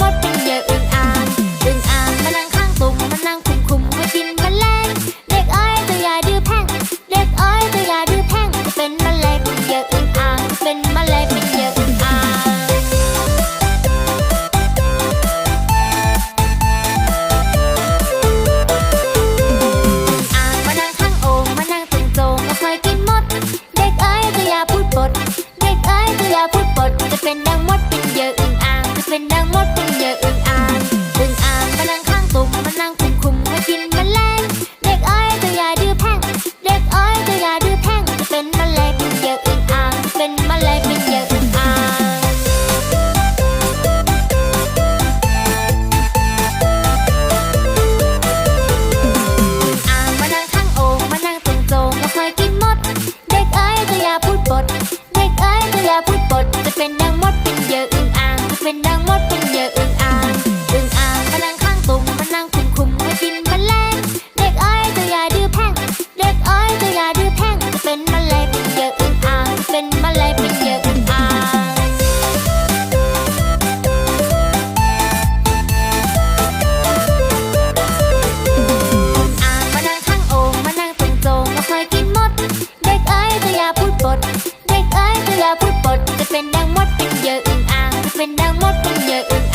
mắt tình nhẹ เป็นดังมดเป็นเหยื่ออึ่งอ่างอึ่งอ่างมานั่งข้างตุ่มมันั่งคุมคุมมากินแมลงเด็กอ้อยตัวใหดื้อแพ่งเด็กอ้อยตัวใหดื้อแพ่งเป็นมาเลยเป็นเหยื่ออึ่งอ่างเป็นมาเลยเป็นเหยื่ออึ่งอ่างมานั่งข้างองค์มานั่งตรงๆไม่เด็กเอ้ยตัวยาพูดปด เด็กเอ้ยตัวยาพูดปด จะเป็นดังมด mình đang mất nhờ ưng